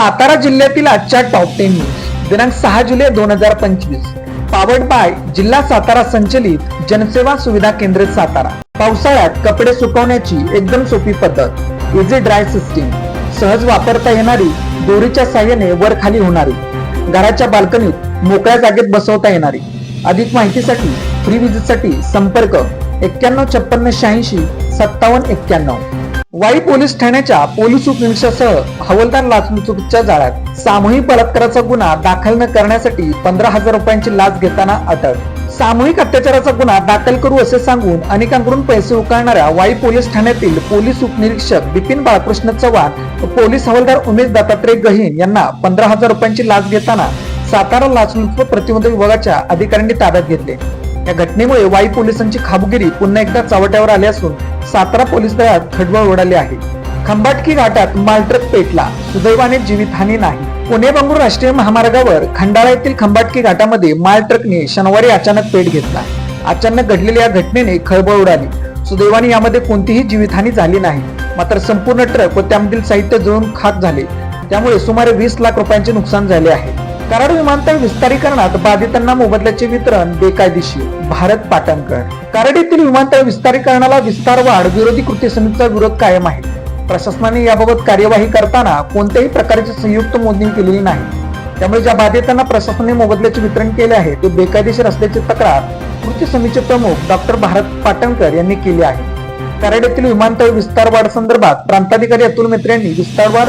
सातारा जिल्ह्यातील आजच्या top ten news दिनांक सहा जुलै दोन हजार पंचवीस. पावर्ड बाय जिल्हा सातारा संचलित जनसेवा सुविधा केंद्र सातारा. पावसाळ्यात कपडे सुकवण्याची एकदम सोपी पद्धत. इझी ड्राय सिस्टीम सहज वापरता येणारी दोरीच्या साह्याने वर खाली होणारी. घराच्या बाल्कनीत मोकळ्या जागेत बसवता येणारी. अधिक माहितीसाठी फ्री विजिटसाठी संपर्क एक्क्याण्णव छप्पन्न शहाऐंशी सत्तावन्न एक्क्याण्णव. वाई पोलीस ठाण्याच्या पोलीस उपनिरीक्षकासह हवलदार लाचलुचुकीच्या जाळ्यात सामूहिक बलात्काराचा गुन्हा दाखल न करण्यासाठी पंधरा हजार रुपयांची लाच घेताना अटक. सामूहिक अत्याचाराचा गुन्हा दाखल करू असे सांगून अनेकांकडून पैसे उकळणाऱ्या वाई पोलीस ठाण्यातील पोलीस उपनिरीक्षक बिपिन बाळकृष्ण चव्हाण पोलीस हवालदार उमेश दत्तात्रय गहीन यांना पंधरा हजार रुपयांची लाच घेताना सातारा लाचलुचपत प्रतिबंध विभागाच्या अधिकाऱ्यांनी ताब्यात घेतले. या घटनेमुळे वाई पोलिसांची खाबगिरी पुन्हा एकदा चावट्यावर आली असून सातारा पोलीस दळात खडबळ उडाली आहे. खंबाटकी घाटात मालट्रक पेटला. सुदैवाने जीवितहानी नाही. पुणे बंगळूर राष्ट्रीय महामार्गावर खंडाळा येथील खंबाटकी घाटामध्ये माल ट्रकने शनिवारी अचानक पेट घेतला. अचानक घडलेल्या या घटनेने खळबळ उडाली. सुदैवाने यामध्ये कोणतीही जीवितहानी झाली नाही. मात्र संपूर्ण ट्रक व त्यामधील साहित्य जळून खाक झाले. त्यामुळे सुमारे वीस लाख रुपयांचे नुकसान झाले आहे. कराड विमानतळ विस्तारीकरणात बाधितांना मोबदल्याचे वितरण बेकायदेशीर. भारत पाटणकर. कराड येथील विमानतळ विस्तारीकरणाला विस्तार वाढ विरोधी कृती समितीचा विरोध कायम आहे. प्रशासनाने याबाबत कार्यवाही करताना कोणत्याही प्रकारची संयुक्त मोजणी केलेली नाही. त्यामुळे ज्या बाधितांना प्रशासनाने मोबदल्याचे वितरण केले आहे ते बेकायदेशीर असल्याची तक्रार कृती समितीचे प्रमुख डॉक्टर भारत पाटणकर यांनी केली आहे. कराड येथील विमानतळ विस्तार वाढ संदर्भात प्रांताधिकारी अतुल मित्र यांनी विस्तार वाढ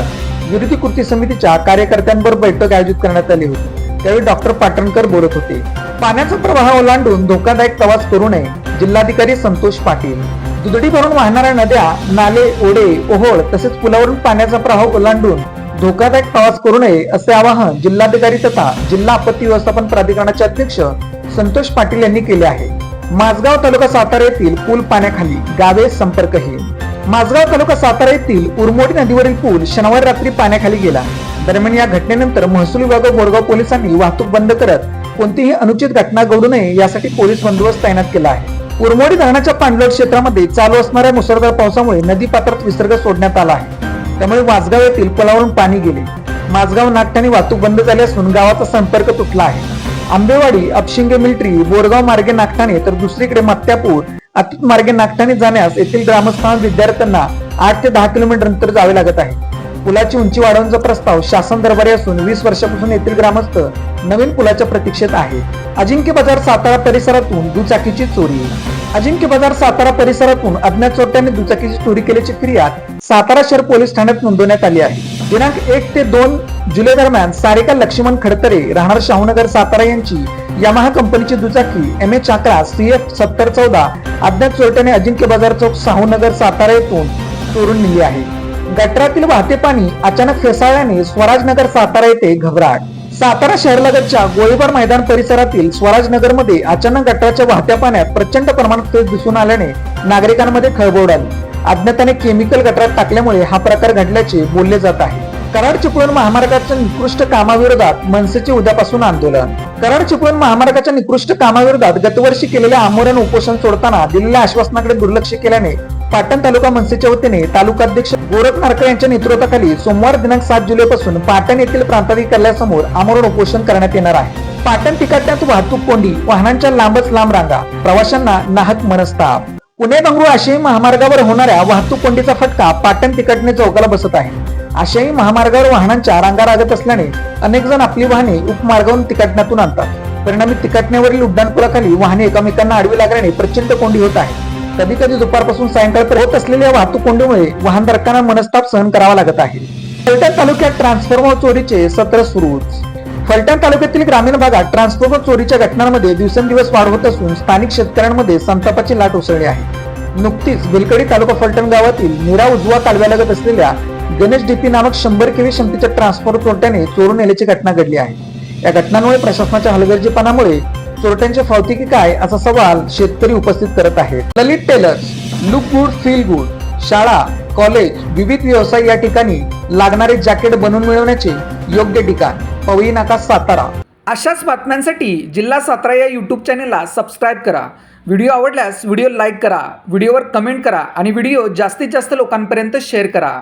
विरोधी कृती समितीच्या कार्यकर्त्यांवर बैठक आयोजित करण्यात आली होती. त्यावेळी डॉक्टर पाटणकर बोलत होते. पाण्याचा प्रवाह ओलांडून धोकादायक प्रवास करू नये जिल्हाधिकारी संतोष पाटील. दुधडी भरून वाहणाऱ्या नद्या नाले ओढे ओहोळ तसेच पुलावरून पाण्याचा प्रवाह ओलांडून धोकादायक प्रवास करू नये असे आवाहन जिल्हाधिकारी तथा जिल्हा आपत्ती व्यवस्थापन प्राधिकरणाचे अध्यक्ष संतोष पाटील यांनी केले आहे. माझगाव तालुका सातारा येथील पूल पाण्याखाली गावे संपर्कहीन. माझगाव तालुका सातारा येथील उरमोडी नदीवरील पूल शनिवारी रात्री पाण्याखाली गेला. दरम्यान या घटनेनंतर महसूल विभाग व बोरगाव पोलिसांनी वाहतूक बंद करत कोणतीही अनुचित घटना घडू नये यासाठी पोलीस बंदोबस्त तैनात केला आहे. उरमोडी धरणाच्या पाणलोट क्षेत्रामध्ये चालू असणाऱ्या मुसळधार पावसामुळे नदी पात्रात विसर्ग सोडण्यात आला आहे. त्यामुळे माझगाव येथील पुलावरून पाणी गेले. माझगाव नागठाणे वाहतूक बंद झाली असून गावाचा संपर्क तुटला आहे. आंबेवाडी अपशिंगे मिल्ट्री बोरगाव मार्गे नागठाणे तर दुसरीकडे मत्त्यापूर अतूट मार्गे नागठाणे जाण्यास येथील ग्रामस्थांना विद्यार्थ्यांना आठ ते दहा किलोमीटर अंतर जावे लागत आहे. पुलाची उंची वाढवण्याचा प्रस्ताव शासन दरबारी असून वीस वर्षापासून येथील ग्रामस्थ नवीन पुलाच्या प्रतीक्षेत आहे. अजिंक्य बाजार सातारा परिसरातून दुचाकीची चोरी. अजिंक्य बाजार सातारा परिसरातून अज्ञात चोरट्याने दुचाकीची चोरी केल्याची फिर्याद सातारा शहर पोलीस ठाण्यात नोंदवण्यात आली आहे. दिनांक एक ते दोन जुलै दरम्यान सारिका लक्ष्मण खडतरे राहणार शाहूनगर सातारा यांची यामाहा कंपनीची दुचाकी एम एच अकरा सी एफ सत्तर चौदा अज्ञात चोरट्याने अजिंक्य बाजार चौक साहूनगर सातारा येथून चोरून नेली आहे. गटरातील वाहते पाणी अचानक फेसाळल्याने स्वराजनगर सातारा येथे घबराट. सातारा शहरलगतच्या गोळीबार मैदान परिसरातील स्वराजनगरमध्ये अचानक गटराच्या वाहत्या पाण्यात प्रचंड प्रमाणात दिसून आल्याने नागरिकांमध्ये खळबळ उडाली. अज्ञाताने केमिकल गटरात टाकल्यामुळे हा प्रकार घडल्याचे बोलले जात आहे. कराड चिपळूण महामार्गाच्या निकृष्ट कामाविरोधात मनसेचे उद्यापासून आंदोलन. कराड चिपळूण महामार्गाच्या निकृष्ट कामाविरोधात गतवर्षी केलेल्या आमोरण उपोषण सोडताना दिलेल्या आश्वासनाकडे दुर्लक्ष केल्याने पाटण तालुका मनसेच्या वतीने तालुकाध्यक्ष गोरख नारकर यांच्या नेतृत्वाखाली सोमवार दिनांक सात जुलैपासून पाटण येथील प्रांताधिकाऱ्यासमोर आमोरण उपोषण करण्यात येणार आहे. पाटण तिकाट्यात वाहतूक कोंडी वाहनांच्या लांबच लांब रांगा प्रवाशांना नाहक मनस्ताप. पुणे बंगळूर आशियाई महामार्गावर होणाऱ्या वाहतूक कोंडीचा फटका पाटण तिकटणे चौकाला बसत आहे. आशियाई महामार्गावर वाहनांच्या रांगा लागत असल्याने अनेक जण आपली वाहने उपमार्गावरून तिकटण्यातून आणतात. परिणामी तिकटण्यावरील उड्डाणपुलाखाली वाहने एकमेकांना आडवी लागल्याने प्रचंड कोंडी होत आहे. कधी कधी दुपारपासून सायंकाळपर्यंत होत असलेल्या वाहतूक कोंडीमुळे वाहनधारकांना मनस्ताप सहन करावा लागत आहे. फलटण तालुक्यात ट्रान्सफॉर्मर चोरीचे सत्र सुरूच. फलटण तालुक्यातील ग्रामीण भागात ट्रान्सफॉर्मर चोरीच्या घटनांमध्ये दिवसेंदिवस वाढ होत असून स्थानिक शेतकऱ्यांमध्ये संतापाची लाट उसळली आहे. नुकतीच बिलकडी तालुका फलटण गावातील निरा उजवा कालव्यालगत असलेल्या गणेश डीपी नामक शंभर केवी क्षमतेच्या ट्रान्सफॉर्मर चोरट्याने चोरून नेल्याची घटना घडली आहे. या घटनांमुळे प्रशासनाच्या हलगर्जीपणामुळे चोरट्यांची फावती की काय असा सवाल शेतकरी उपस्थित करत आहेत Lalit tailors look good feel good शाळा कॉलेज विविध व्यवसाय या ठिकाणी लागणारे जॅकेट बनवून मिळवण्याचे योग्य ठिकाण. पवई नाका सातारा. अशाच बातम्यांसाठी जिल्हा सातारा या यूट्यूब चॅनेलला सबस्क्राईब करा. व्हिडिओ आवडल्यास व्हिडिओ लाईक करा व्हिडिओवर कमेंट करा आणि व्हिडिओ जास्तीत जास्त लोकांपर्यंत शेअर करा.